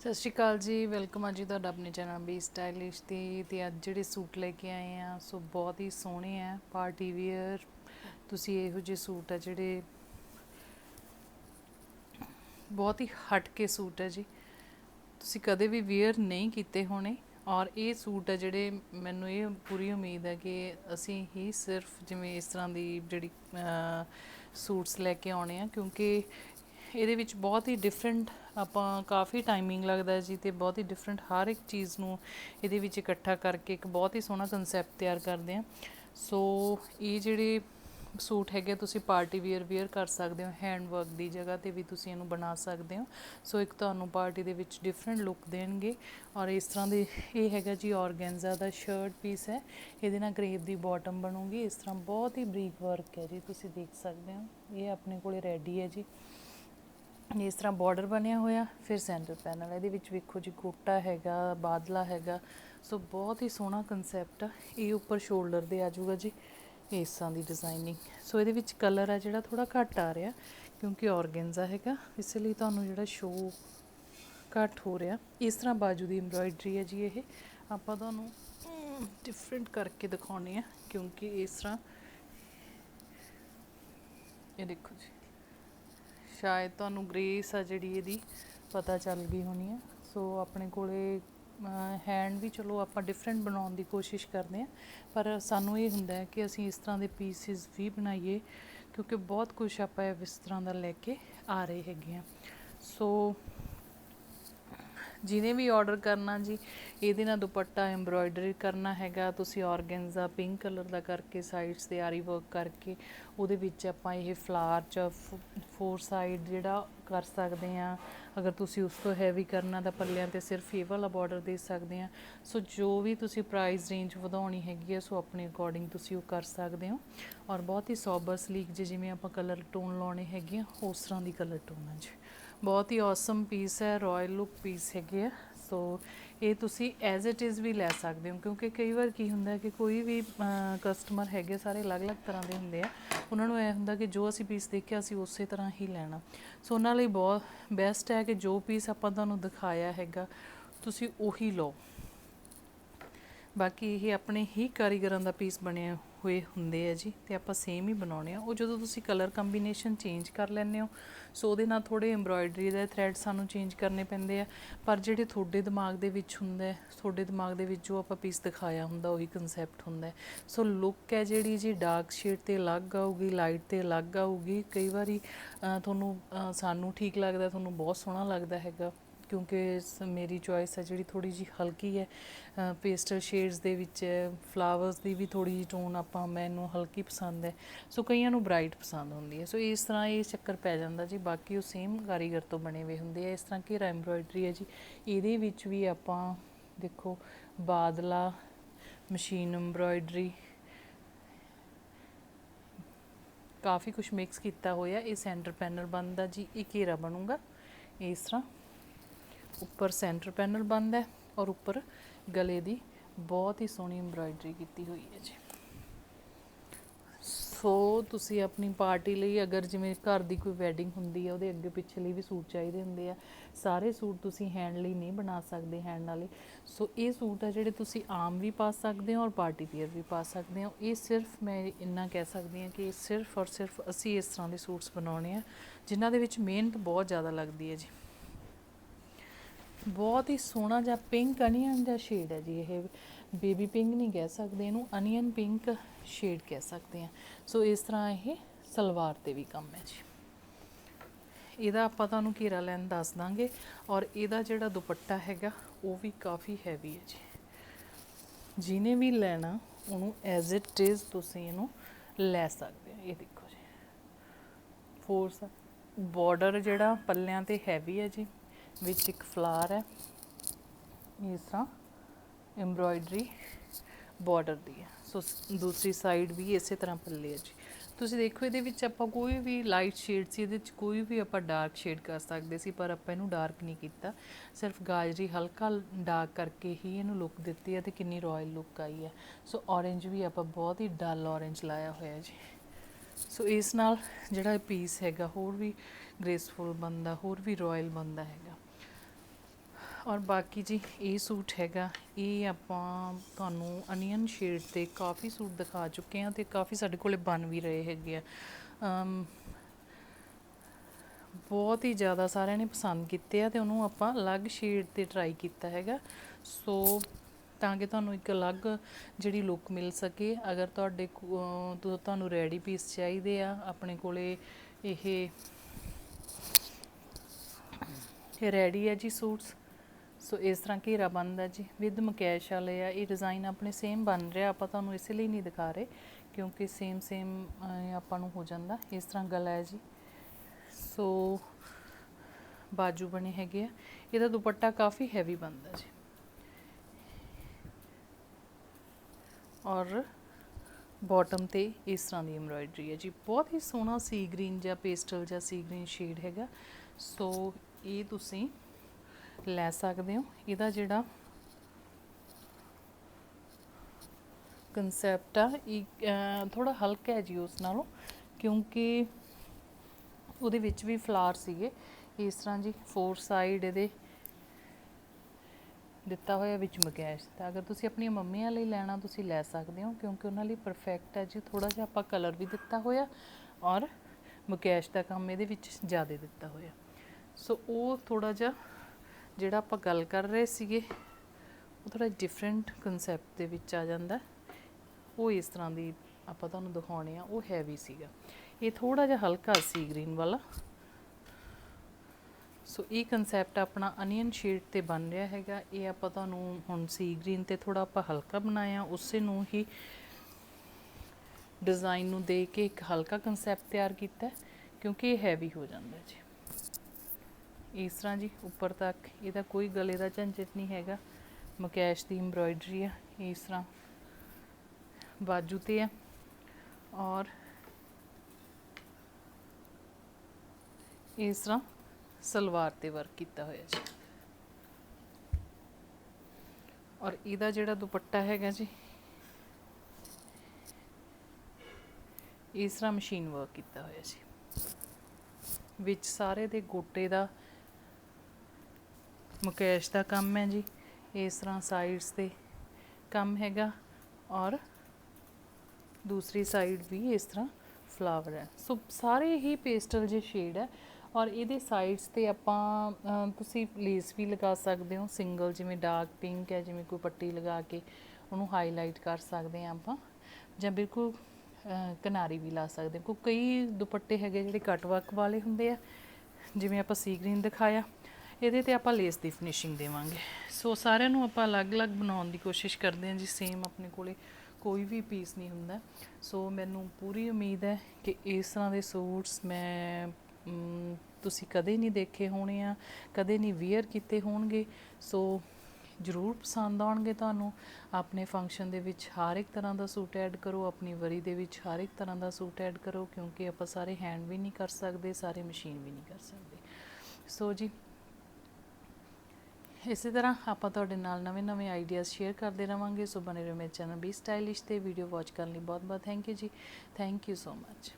ਸਤਿ ਸ਼੍ਰੀ ਅਕਾਲ ਜੀ ਵੈਲਕਮ ਆ ਜੀ ਤੁਹਾਡਾ ਆਪਣੇ ਚੈਨਲ ਬੀ ਸਟਾਈਲਿਸ਼ ਤੇ ਤੇ ਅੱਜ ਜਿਹੜੇ ਸੂਟ ਲੈ ਕੇ ਆਏ ਆ, ਸੋ ਬਹੁਤ ਹੀ ਸੋਹਣੇ ਆ ਪਾਰਟੀ ਵੇਅਰ ਤੁਸੀਂ ਇਹੋ ਜਿਹੇ ਸੂਟ ਆ ਜਿਹੜੇ ਬਹੁਤ ਹੀ ਹਟ ਕੇ ਸੂਟ ਆ ਜੀ। ਤੁਸੀਂ ਕਦੇ ਵੀ ਵੇਅਰ ਨਹੀਂ ਕੀਤੇ ਹੋਣੇ ਔਰ ਇਹ ਸੂਟ ਆ ਜਿਹੜੇ ਮੈਨੂੰ ਇਹ ਪੂਰੀ ਉਮੀਦ ਹੈ ਕਿ ਅਸੀਂ ਹੀ ਸਿਰਫ ਜਿਵੇਂ ਇਸ ਤਰ੍ਹਾਂ ਦੀ ਜਿਹੜੀ ਸੂਟਸ ਲੈ ਕੇ ਆਉਣੇ ਆ, ਕਿਉਂਕਿ ਇਹਦੇ ਵਿੱਚ ਬਹੁਤ ਹੀ ਡਿਫਰੈਂਟ ਆਪਾਂ ਕਾਫੀ ਟਾਈਮਿੰਗ ਲੱਗਦਾ ਹੈ ਜੀ ਤੇ ਬਹੁਤ ਹੀ ਡਿਫਰੈਂਟ ਹਰ ਇੱਕ ਚੀਜ਼ ਨੂੰ ਇਹਦੇ ਵਿੱਚ ਇਕੱਠਾ ਕਰਕੇ ਇੱਕ ਬਹੁਤ ਹੀ ਸੋਹਣਾ ਕਨਸੈਪਟ ਤਿਆਰ ਕਰਦੇ ਆ ਸੋ ਇਹ ਜਿਹੜੇ ਸੂਟ ਹੈਗੇ ਤੁਸੀਂ ਪਾਰਟੀ ਵੇਅਰ ਵੇਅਰ ਕਰ ਸਕਦੇ ਹੋ ਹੈਂਡ ਵਰਕ ਦੀ ਜਗ੍ਹਾ ਤੇ ਵੀ ਤੁਸੀਂ ਇਹਨੂੰ ਬਣਾ ਸਕਦੇ ਹੋ। ਸੋ ਇੱਕ ਤੁਹਾਨੂੰ ਪਾਰਟੀ ਦੇ ਵਿੱਚ ਡਿਫਰੈਂਟ ਲੁੱਕ ਦੇਣਗੇ ਔਰ ਇਸ ਤਰ੍ਹਾਂ ਦੇ ਇਹ ਹੈਗਾ ਜੀ ਔਰਗੈਂਜਾ ਦਾ ਸ਼ਰਟ ਪੀਸ ਹੈ। ਇਹਦੇ ਨਾਲ ਕਰੇਪ ਦੀ ਬਾਟਮ ਬਣੂਗੀ। ਇਸ ਤਰ੍ਹਾਂ ਬਹੁਤ ਹੀ ਬਰੀਕ ਵਰਕ ਹੈ ਜੀ, ਤੁਸੀਂ ਦੇਖ ਸਕਦੇ ਹੋ। ਇਹ ਆਪਣੇ ਕੋਲੇ ਰੈਡੀ ਹੈ ਜੀ। ਇਸ ਤਰ੍ਹਾਂ ਬਾਰਡਰ ਬਣਿਆ ਹੋਇਆ, ਫਿਰ ਸੈਂਟਰ ਪੈਨਲ ਇਹਦੇ ਵਿੱਚ ਵੇਖੋ ਜੀ ਕੋਟਾ ਹੈਗਾ, ਬਾਦਲਾ ਹੈਗਾ, ਸੋ ਬਹੁਤ ਹੀ ਸੋਹਣਾ ਕਨਸੈਪਟ ਆ। ਇਹ ਉੱਪਰ ਸ਼ੋਲਡਰ ਦੇ ਆ ਜਾਊਗਾ ਜੀ, ਇਸ ਦੀ ਡਿਜ਼ਾਈਨਿੰਗ ਸੋ ਇਹਦੇ ਵਿੱਚ ਕਲਰ ਆ ਜਿਹੜਾ ਥੋੜਾ ਘੱਟ ਆ ਰਿਹਾ, ਕਿਉਂਕਿ ਆਰਗੈਂਜ਼ਾ ਹੈਗਾ, ਇਸ ਲਈ ਤੁਹਾਨੂੰ ਜਿਹੜਾ ਸ਼ੋ ਘੱਟ ਹੋ ਰਿਹਾ। ਇਸ ਤਰ੍ਹਾਂ ਬਾਜੂ ਦੀ ਐਮਬ੍ਰਾਇਡਰੀ ਹੈ ਜੀ ਇਹ। ਆਪਾਂ ਤੁਹਾਨੂੰ ਡਿਫਰੈਂਟ ਕਰਕੇ ਦਿਖਾਉਣੇ ਆ, ਕਿਉਂਕਿ ਇਸ ਤਰ੍ਹਾਂ, ਇਹ ਦੇਖੋ ਜੀ। ਸ਼ਾਇਦ ਤੁਹਾਨੂੰ ਗ੍ਰੇਸ ਆ ਜਿਹੜੀ ਇਹਦੀ, ਪਤਾ ਚੱਲ ਗਈ ਹੋਣੀ ਆ। ਸੋ ਆਪਣੇ ਕੋਲੇ ਹੈਂਡ ਵੀ ਚਲੋ ਆਪਾਂ ਡਿਫਰੈਂਟ ਬਣਾਉਣ ਦੀ ਕੋਸ਼ਿਸ਼ ਕਰਦੇ ਆ। ਪਰ ਸਾਨੂੰ ਇਹ ਹੁੰਦਾ ਹੈ ਕਿ ਅਸੀਂ ਇਸ ਤਰ੍ਹਾਂ ਦੇ ਪੀਸਿਸ ਵੀ ਬਣਾਈਏ, ਕਿਉਂਕਿ ਬਹੁਤ ਕੁਝ ਆਪਾਂ ਇਸ ਤਰ੍ਹਾਂ ਦਾ ਲੈ ਕੇ ਆ ਰਹੇ ਹੈਗੇ ਆ। ਸੋ ਜਿਹਨੇ ਵੀ ਆਰਡਰ ਕਰਨਾ ਜੀ, ਇਹਦੇ ਨਾਲ ਦੁਪੱਟਾ ਐਮਬ੍ਰੋਇਡਰੀ ਕਰਨਾ ਹੈਗਾ, ਤੁਸੀਂ ਆਰਗੈਂਜ਼ਾ ਪਿੰਕ ਕਲਰ ਦਾ ਕਰਕੇ ਸਾਈਡਸ ਤੇ ਆਰੀ ਵਰਕ ਕਰਕੇ, ਉਹਦੇ ਵਿੱਚ ਆਪਾਂ ਇਹ ਫਲਾਰ ਚ ਫੋਰ ਸਾਈਡ ਜਿਹੜਾ ਕਰ ਸਕਦੇ ਆ ਅਗਰ ਤੁਸੀਂ ਉਸ ਤੋਂ ਹੈਵੀ ਕਰਨਾ ਤਾਂ ਪੱਲਿਆਂ ਤੇ ਸਿਰਫ ਇਹ ਵਾਲਾ ਬਾਰਡਰ ਦੇ ਸਕਦੇ ਆ ਸੋ ਜੋ ਵੀ ਤੁਸੀਂ ਪ੍ਰਾਈਸ ਰੇਂਜ ਵਧਾਉਣੀ ਹੈਗੀ ਹੈ, ਸੋ ਆਪਣੇ ਅਕੋਰਡਿੰਗ ਤੁਸੀਂ ਉਹ ਕਰ ਸਕਦੇ ਹੋ। ਔਰ ਬਹੁਤ ਹੀ ਸੋਬਰ ਸਲੀਕ ਜਿਵੇਂ ਆਪਾਂ ਕਲਰ ਟੋਨ ਲਾਉਣੇ ਹੈਗੇ ਆ, ਉਸ ਤਰ੍ਹਾਂ ਦੀ ਕਲਰ ਟੋਨ ਆ ਜੀ। ਬਹੁਤ ਹੀ ਔਸਮ ਪੀਸ ਹੈ ਰਾਇਲ ਲੁੱਕ ਪੀਸ ਹੈਗੇ ਆ। ਸੋ ਇਹ ਤੁਸੀਂ ਐਜ਼ ਇਟ ਇਜ਼ ਵੀ ਲੈ ਸਕਦੇ ਹੋ, ਕਿਉਂਕਿ ਕਈ ਵਾਰ ਕੀ ਹੁੰਦਾ ਕਿ ਕੋਈ ਵੀ ਕਸਟਮਰ ਹੈਗੇ ਸਾਰੇ ਅਲੱਗ-ਅਲੱਗ ਤਰ੍ਹਾਂ ਦੇ ਹੁੰਦੇ ਆ। ਉਹਨਾਂ ਨੂੰ ਇਹ ਹੁੰਦਾ ਕਿ ਜੋ ਅਸੀਂ ਪੀਸ ਦੇਖਿਆ ਅਸੀਂ ਉਸੇ ਤਰ੍ਹਾਂ ਹੀ ਲੈਣਾ। ਸੋ ਉਹਨਾਂ ਲਈ ਬਹੁਤ ਬੈਸਟ ਹੈ ਕਿ ਜੋ ਪੀਸ ਆਪਾਂ ਤੁਹਾਨੂੰ ਦਿਖਾਇਆ ਹੈਗਾ, ਤੁਸੀਂ ਉਹੀ ਲਓ। ਬਾਕੀ ਇਹ ਆਪਣੇ ਹੀ ਕਾਰੀਗਰਾਂ ਦਾ ਪੀਸ ਬਣਿਆ ਹੋਏ ਹੁੰਦੇ ਆ ਜੀ ਤੇ ਆਪਾਂ ਸੇਮ ਹੀ ਬਣਾਉਣੇ ਆ। ਉਹ ਜਦੋਂ ਤੁਸੀਂ ਕਲਰ ਕੰਬੀਨੇਸ਼ਨ ਚੇਂਜ ਕਰ ਲੈਂਦੇ ਹੋ ਸੋ ਉਹਦੇ ਨਾਲ ਥੋੜੇ ਐਮਬ੍ਰੋਇਡਰੀ ਦੇ ਥ੍ਰੈਡ ਸਾਨੂੰ ਚੇਂਜ ਕਰਨੇ ਪੈਂਦੇ ਆ। ਪਰ ਜਿਹੜੇ ਤੁਹਾਡੇ ਦਿਮਾਗ ਦੇ ਵਿੱਚ ਹੁੰਦਾ ਤੁਹਾਡੇ ਦਿਮਾਗ ਦੇ ਵਿੱਚ ਜੋ ਆਪਾਂ ਪੀਸ ਦਿਖਾਇਆ ਹੁੰਦਾ, ਉਹੀ ਕਨਸੈਪਟ ਹੁੰਦਾ ਸੋ ਲੁੱਕ ਹੈ ਜਿਹੜੀ ਜੀ ਡਾਰਕ ਸ਼ੇਡ ਤੇ ਅਲੱਗ ਆਊਗੀ ਲਾਈਟ ਤੇ ਅਲੱਗ ਆਊਗੀ। ਕਈ ਵਾਰੀ ਤੁਹਾਨੂੰ ਸਾਨੂੰ ਠੀਕ ਲੱਗਦਾ, ਤੁਹਾਨੂੰ ਬਹੁਤ ਸੋਹਣਾ ਲੱਗਦਾ ਹੈਗਾ। ਕਿਉਂਕਿ ਸ ਮੇਰੀ ਚੋਇਸ ਹੈ, ਜਿਹੜੀ ਥੋੜੀ ਜੀ ਹਲਕੀ ਹੈ ਪੇਸਟਲ ਸ਼ੇਡਸ ਦੇ ਵਿੱਚ ਫਲਾਵਰਸ ਦੀ ਵੀ ਥੋੜੀ ਜੀ ਟੋਨ ਆਪਾਂ ਮੈਨੂੰ ਹਲਕੀ ਪਸੰਦ ਹੈ। ਸੋ ਕਈਆਂ ਨੂੰ ਬ੍ਰਾਈਟ ਪਸੰਦ ਹੁੰਦੀ ਹੈ। ਸੋ ਇਸ ਤਰ੍ਹਾਂ ਇਹ ਚੱਕਰ ਪੈ ਜਾਂਦਾ ਜੀ। ਬਾਕੀ ਉਹ ਸੇਮ ਕਾਰੀਗਰ ਤੋਂ ਬਣੇ ਹੋਏ ਹੁੰਦੇ ਆ। ਇਸ ਤਰ੍ਹਾਂ ਘੇਰਾ ਐਮਬ੍ਰੋਇਡਰੀ ਹੈ ਜੀ। ਇਹਦੇ ਵਿੱਚ ਵੀ ਆਪਾਂ ਦੇਖੋ, ਬਾਦਲਾ ਮਸ਼ੀਨ ਐਮਬ੍ਰੋਇਡਰੀ ਕਾਫੀ ਕੁਝ ਮਿਕਸ ਕੀਤਾ ਹੋਇਆ। ਇਹ ਸੈਂਟਰ ਪੈਨਲ ਬਣਦਾ ਜੀ। ਇਹ ਘੇਰਾ ਬਣੂਗਾ। ਇਸ ਤਰ੍ਹਾਂ ਉੱਪਰ ਸੈਂਟਰ ਪੈਨਲ ਬੰਦ ਹੈ ਔਰ ਉੱਪਰ ਗਲੇ ਦੀ ਬਹੁਤ ਹੀ ਸੋਹਣੀ ਐਮਬ੍ਰਾਇਡਰੀ ਕੀਤੀ ਹੋਈ ਹੈ ਜੀ। ਸੋ ਤੁਸੀਂ ਆਪਣੀ ਪਾਰਟੀ ਲਈ ਅਗਰ ਜਿਵੇਂ ਘਰ ਦੀ ਕੋਈ ਵੈਡਿੰਗ ਹੁੰਦੀ ਹੈ, ਉਹਦੇ ਅੱਗੇ ਪਿੱਛੇ ਲਈ ਵੀ ਸੂਟ ਚਾਹੀਦੇ ਹੁੰਦੇ ਆ। ਸਾਰੇ ਸੂਟ ਤੁਸੀਂ ਹੈਂਡ ਲਈ ਨਹੀਂ ਬਣਾ ਸਕਦੇ ਹੈਂਡ ਨਾਲੇ ਸੋ ਇਹ ਸੂਟ ਆ ਜਿਹੜੇ ਤੁਸੀਂ ਆਮ ਵੀ ਪਾ ਸਕਦੇ ਹੋ ਔਰ ਪਾਰਟੀ ਵੇਅਰ ਵੀ ਪਾ ਸਕਦੇ ਹੋ। ਇਹ ਸਿਰਫ ਮੈਂ ਇੰਨਾ ਕਹਿ ਸਕਦੀ ਹਾਂ ਕਿ ਸਿਰਫ ਔਰ ਸਿਰਫ ਅਸੀਂ ਇਸ ਤਰ੍ਹਾਂ ਦੇ ਸੂਟਸ ਬਣਾਉਣੇ ਆ, ਜਿਨ੍ਹਾਂ ਦੇ ਵਿੱਚ ਮਿਹਨਤ ਬਹੁਤ ਜ਼ਿਆਦਾ ਲੱਗਦੀ ਹੈ ਜੀ। ਬਹੁਤ ਹੀ ਸੋਹਣਾ ਜਿਹਾ ਪਿੰਕ ਅਨੀਅਨ ਦਾ ਸ਼ੇਡ ਹੈ ਜੀ ਇਹ। ਬੇਬੀ ਪਿੰਕ ਨਹੀਂ ਕਹਿ ਸਕਦੇ, ਇਹਨੂੰ ਅਨੀਅਨ ਪਿੰਕ ਸ਼ੇਡ ਕਹਿ ਸਕਦੇ ਆ ਸੋ ਇਸ ਤਰ੍ਹਾਂ ਇਹ ਸਲਵਾਰ ਤੇ ਵੀ ਕੰਮ ਹੈ ਜੀ। ਇਹਦਾ ਆਪਾਂ ਤੁਹਾਨੂੰ ਘੇਰਾ ਲੈਣ ਦੱਸ ਦਾਂਗੇ ਔਰ ਇਹਦਾ ਜਿਹੜਾ ਦੁਪੱਟਾ ਹੈਗਾ, ਉਹ ਵੀ ਕਾਫੀ ਹੈਵੀ ਹੈ ਜੀ। ਜਿਹਨੇ ਵੀ ਲੈਣਾ, ਉਹਨੂੰ ਐਜ਼ ਇਟ ਇਜ਼ ਤੁਸੀਂ ਇਹਨੂੰ ਲੈ ਸਕਦੇ ਹੋ। ਇਹ ਦੇਖੋ ਜੀ। ਫੋਰਸ ਬਾਰਡਰ ਜਿਹੜਾ ਪੱਲਿਆਂ ਤੇ ਹੈਵੀ ਹੈ ਜੀ। ਵਿੱਚ ਇੱਕ ਫਲਾਰ ਹੈ। ਇਸ ਤਰ੍ਹਾਂ ਐਮਬ੍ਰੋਇਡਰੀ ਬਾਰਡਰ ਦੀ ਹੈ। ਸੋ ਦੂਸਰੀ ਸਾਈਡ ਵੀ ਇਸੇ ਤਰ੍ਹਾਂ ਪੱਲੇ ਹੈ ਜੀ। ਤੁਸੀਂ ਦੇਖੋ, ਇਹਦੇ ਵਿੱਚ ਆਪਾਂ ਕੋਈ ਵੀ ਲਾਈਟ ਸ਼ੇਡ ਸੀ, ਇਹਦੇ ਵਿੱਚ ਕੋਈ ਵੀ ਆਪਾਂ ਡਾਰਕ ਸ਼ੇਡ ਕਰ ਸਕਦੇ ਸੀ, ਪਰ ਆਪਾਂ ਇਹਨੂੰ ਡਾਰਕ ਨਹੀਂ ਕੀਤਾ। ਸਿਰਫ ਗਾਜਰੀ ਹਲਕਾ ਡਾਰਕ ਕਰਕੇ ਹੀ ਇਹਨੂੰ ਲੁੱਕ ਦਿੱਤੀ ਹੈ ਤੇ ਕਿੰਨੀ ਰਾਇਲ ਲੁੱਕ ਆਈ ਹੈ। ਸੋ ਔਰੇਂਜ ਵੀ ਆਪਾਂ ਬਹੁਤ ਹੀ ਡਲ ਔਰੇਂਜ ਲਾਇਆ ਹੋਇਆ ਜੀ। ਸੋ ਇਸ ਨਾਲ ਜਿਹੜਾ ਪੀਸ ਹੈਗਾ, ਹੋਰ ਵੀ ਗ੍ਰੇਸਫੁਲ ਬਣਦਾ, ਹੋਰ ਵੀ ਰਾਇਲ ਬਣਦਾ ਹੈਗਾ। ਔਰ ਬਾਕੀ ਜੀ, ਇਹ ਸੂਟ ਹੈਗਾ, ਇਹ ਆਪਾਂ ਤੁਹਾਨੂੰ ਅਨੀਅਨ ਸ਼ੇਡ ਤੇ ਕਾਫੀ ਸੂਟ ਦਿਖਾ ਚੁੱਕੇ ਹਾਂ ਤੇ ਕਾਫੀ ਸਾਡੇ ਕੋਲੇ ਬਣ ਵੀ ਰਹੇ ਹੈਗੇ ਆ। ਬਹੁਤ ਹੀ ਜ਼ਿਆਦਾ ਸਾਰਿਆਂ ਨੇ ਪਸੰਦ ਕੀਤੇ ਆ ਤੇ ਉਹਨੂੰ ਆਪਾਂ ਅਲੱਗ ਸ਼ੇਡ ਤੇ ਟਰਾਈ ਕੀਤਾ ਹੈਗਾ। ਸੋ, ਤਾਂ ਕਿ ਤੁਹਾਨੂੰ ਇੱਕ ਅਲੱਗ ਜਿਹੜੀ ਲੁੱਕ ਮਿਲ ਸਕੇ, ਅਗਰ ਤੁਹਾਡੇ ਤੁਹਾਨੂੰ ਰੈਡੀ ਪੀਸ ਚਾਹੀਦੇ ਆ, ਆਪਣੇ ਕੋਲੇ ਇਹ ਰੈਡੀ ਹੈ ਜੀ ਸੂਟਸ। ਸੋ ਇਸ ਤਰ੍ਹਾਂ ਘੇਰਾ ਬਣਦਾ ਜੀ। ਵਿਦ ਮਕੈਸ਼ ਵਾਲੇ ਆ, ਇਹ ਡਿਜ਼ਾਈਨ ਆਪਣੇ ਸੇਮ ਬਣ ਰਿਹਾ, ਆਪਾਂ ਤੁਹਾਨੂੰ ਇਸ ਲਈ ਨਹੀਂ ਦਿਖਾ ਰਹੇ, ਕਿਉਂਕਿ ਸੇਮ ਸੇਮ ਆਪਾਂ ਨੂੰ ਹੋ ਜਾਂਦਾ। ਇਸ ਤਰ੍ਹਾਂ ਗਲਾ ਹੈ ਜੀ। ਸੋ ਬਾਜੂ ਬਣੇ ਹੈਗੇ ਆ। ਇਹਦਾ ਦੁਪੱਟਾ ਕਾਫੀ ਹੈਵੀ ਬਣਦਾ ਜੀ। ਔਰ ਬਾਟਮ ਤੇ ਇਸ ਤਰ੍ਹਾਂ ਦੀ ਐਮਬ੍ਰਾਇਡਰੀ ਹੈ ਜੀ। ਬਹੁਤ ਹੀ ਸੋਹਣਾ ਸੀ ਗ੍ਰੀਨ ਜਾਂ ਪੇਸਟਲ ਜਾਂ ਸੀ ਗ੍ਰੀਨ ਸ਼ੇਡ ਹੈਗਾ। ਸੋ ਇਹ ਤੁਸੀਂ ਲੈ ਸਕਦੇ ਹੋ। ਇਹਦਾ ਜਿਹੜਾ ਕਨਸੈਪਟ ਆ, ਇਹ ਥੋੜਾ ਹਲਕਾ ਹੈ ਜੀ ਉਸ ਨਾਲੋਂ, ਕਿਉਂਕਿ ਉਹਦੇ ਵਿੱਚ ਵੀ ਫਲਾਰ ਸੀਗੇ। ਇਸ ਤਰ੍ਹਾਂ ਜੀ ਫੋਰ ਸਾਈਡ ਇਹਦੇ ਦਿੱਤਾ ਹੋਇਆ ਵਿੱਚ ਮਕੈਸ਼ ਤਾਂ ਅਗਰ ਤੁਸੀਂ ਆਪਣੀਆਂ ਮੰਮੀਆਂ ਲਈ ਲੈਣਾ, ਤੁਸੀਂ ਲੈ ਸਕਦੇ ਹੋ, ਕਿਉਂਕਿ ਉਹਨਾਂ ਲਈ ਪਰਫੈਕਟ ਹੈ ਜੀ। ਥੋੜਾ ਜਿਹਾ ਆਪਾਂ ਕਲਰ ਵੀ ਦਿੱਤਾ ਹੋਇਆ ਔਰ ਮਕੈਸ਼ ਦਾ ਕੰਮ ਇਹਦੇ ਵਿੱਚ ਜ਼ਿਆਦਾ ਦਿੱਤਾ ਹੋਇਆ। ਸੋ ਉਹ ਥੋੜਾ ਜਿਹਾ ਜਿਹੜਾ ਆਪਾਂ ਗੱਲ ਕਰ ਰਹੇ ਸੀਗੇ, ਉਹ ਥੋੜਾ ਡਿਫਰੈਂਟ ਕਨਸੈਪਟ ਦੇ ਵਿੱਚ ਆ ਜਾਂਦਾ ਉਹ ਇਸ ਤਰ੍ਹਾਂ ਦੀ ਆਪਾਂ ਤੁਹਾਨੂੰ ਦਿਖਾਉਣੇ ਆ, ਉਹ ਹੈਵੀ ਸੀਗਾ। ਇਹ ਥੋੜਾ ਜਿਹਾ ਹਲਕਾ ਸੀ ਗ੍ਰੀਨ ਵਾਲਾ। ਸੋ ਇਹ ਕਨਸੈਪਟ ਆਪਣਾ ਅਨੀਅਨ ਸ਼ੇਡ ਤੇ ਬਣ ਰਿਹਾ ਹੈਗਾ। ਇਹ ਆਪਾਂ ਤੁਹਾਨੂੰ ਹੁਣ ਸੀ ਗ੍ਰੀਨ ਤੇ ਥੋੜਾ ਆਪਾਂ ਹਲਕਾ ਬਣਾਇਆ। ਉਸੇ ਨੂੰ ਹੀ ਡਿਜ਼ਾਈਨ ਨੂੰ ਦੇ ਕੇ ਇੱਕ ਹਲਕਾ ਕਨਸੈਪਟ ਤਿਆਰ ਕੀਤਾ ਕਿਉਂਕਿ ਇਹ ਹੈਵੀ ਹੋ ਜਾਂਦਾ ਜੀ। ਇਸ ਤਰ੍ਹਾਂ ਜੀ ਉੱਪਰ ਤੱਕ, ਇਹਦਾ ਕੋਈ ਗਲੇ ਦਾ ਝੰਜਟ ਨਹੀਂ ਹੈਗਾ। ਮਕੈਸ਼ ਦੀ ਐਮਬ੍ਰਾਇਡਰੀ ਆ, ਇਸ ਤਰ੍ਹਾਂ। ਬਾਜੂ ਤੇ ਆ। ਔਰ ਇਸ ਤਰ੍ਹਾਂ ਸਲਵਾਰ ਤੇ ਵਰਕ ਕੀਤਾ ਹੋਇਆ ਜੀ। ਔਰ ਇਹਦਾ ਜਿਹੜਾ ਦੁਪੱਟਾ ਹੈਗਾ ਜੀ, ਇਸ ਤਰ੍ਹਾਂ ਮਸ਼ੀਨ ਵਰਕ ਕੀਤਾ ਹੋਇਆ ਜੀ। ਵਿੱਚ ਸਾਰੇ ਦੇ ਗੋਟੇ ਦਾ ਮੁਕੈਸ਼ ਦਾ ਕੰਮ ਹੈ ਜੀ, ਇਸ ਤਰ੍ਹਾਂ ਸਾਈਡਸ ਤੇ ਕੰਮ ਹੈਗਾ ਔਰ ਦੂਸਰੀ ਸਾਈਡ ਵੀ ਇਸ ਤਰ੍ਹਾਂ ਫਲਾਵਰ ਹੈ। ਸੋ ਸਾਰੇ ਹੀ ਪੇਸਟਲ ਜੇ ਸ਼ੇਡ ਹੈ ਔਰ ਇਹਦੇ ਸਾਈਡਸ ਤੇ ਆਪਾਂ ਤੁਸੀਂ ਲੇਸ ਵੀ ਲਗਾ ਸਕਦੇ ਹੋ ਸਿੰਗਲ ਜਿਵੇਂ ਡਾਰਕ ਪਿੰਕ ਹੈ, ਜਿਵੇਂ ਕੋਈ ਪੱਟੀ ਲਗਾ ਕੇ ਉਹਨੂੰ ਹਾਈਲਾਈਟ ਕਰ ਸਕਦੇ ਹਾਂ ਆਪਾਂ ਜਾਂ ਬਿਲਕੁਲ ਕਿਨਾਰੀ ਵੀ ਲਾ ਸਕਦੇ ਹਾਂ। ਕਿਉਂਕਿ ਕਈ ਦੁਪੱਟੇ ਹੈਗੇ ਜਿਹੜੇ ਕੱਟ ਵਰਕ ਵਾਲੇ ਹੁੰਦੇ ਆ, ਜਿਵੇਂ ਆਪਾਂ ਸੀ ਗ੍ਰੀਨ ਦਿਖਾਇਆ। ਇਹਦੇ ਤੇ ਆਪਾਂ ਲੇਸ ਦੀ ਫਿਨਿਸ਼ਿੰਗ ਦੇਵਾਂਗੇ। ਸੋ ਸਾਰਿਆਂ ਨੂੰ ਆਪਾਂ ਅਲੱਗ-ਅਲੱਗ ਬਣਾਉਣ ਦੀ ਕੋਸ਼ਿਸ਼ ਕਰਦੇ ਹਾਂ ਜੀ ਸੇਮ ਆਪਣੇ ਕੋਲੇ ਕੋਈ ਵੀ ਪੀਸ ਨਹੀਂ ਹੁੰਦਾ। ਸੋ ਮੈਨੂੰ ਪੂਰੀ ਉਮੀਦ ਹੈ ਕਿ ਇਸ ਤਰ੍ਹਾਂ ਦੇ ਸੂਟਸ ਮੈਂ ਤੁਸੀਂ ਕਦੇ ਨਹੀਂ ਦੇਖੇ ਹੋਣੇ ਆ, ਕਦੇ ਨਹੀਂ ਵੇਅਰ ਕੀਤੇ ਹੋਣਗੇ। ਸੋ ਜ਼ਰੂਰ ਪਸੰਦ ਆਉਣਗੇ ਤੁਹਾਨੂੰ। ਆਪਣੇ ਫੰਕਸ਼ਨ ਦੇ ਵਿੱਚ ਹਰ ਇੱਕ ਤਰ੍ਹਾਂ ਦਾ ਸੂਟ ਐਡ ਕਰੋ, ਆਪਣੀ ਵਰੀ ਦੇ ਵਿੱਚ ਹਰ ਇੱਕ ਤਰ੍ਹਾਂ ਦਾ ਸੂਟ ਐਡ ਕਰੋ, ਕਿਉਂਕਿ ਆਪਾਂ ਸਾਰੇ ਹੈਂਡ ਵੀ ਨਹੀਂ ਕਰ ਸਕਦੇ, ਸਾਰੇ ਮਸ਼ੀਨ ਵੀ ਨਹੀਂ ਕਰ ਸਕਦੇ। ਸੋ ਜੀ ਇਸੇ ਤਰ੍ਹਾਂ ਆਪਾਂ ਤੁਹਾਡੇ ਨਾਲ ਨਵੇਂ-ਨਵੇਂ ਆਈਡੀਆਜ਼ ਸ਼ੇਅਰ ਕਰਦੇ ਰਵਾਂਗੇ। ਸੋ ਬਨੇ ਰਹੋ ਮੇਰੇ ਚੈਨਲ ਬੀ ਸਟਾਈਲਿਸ਼ ਤੇ ਵੀਡੀਓ ਵਾਚ ਕਰਨ ਲਈ ਬਹੁਤ-ਬਹੁਤ ਥੈਂਕ ਯੂ ਜੀ। Thank you so much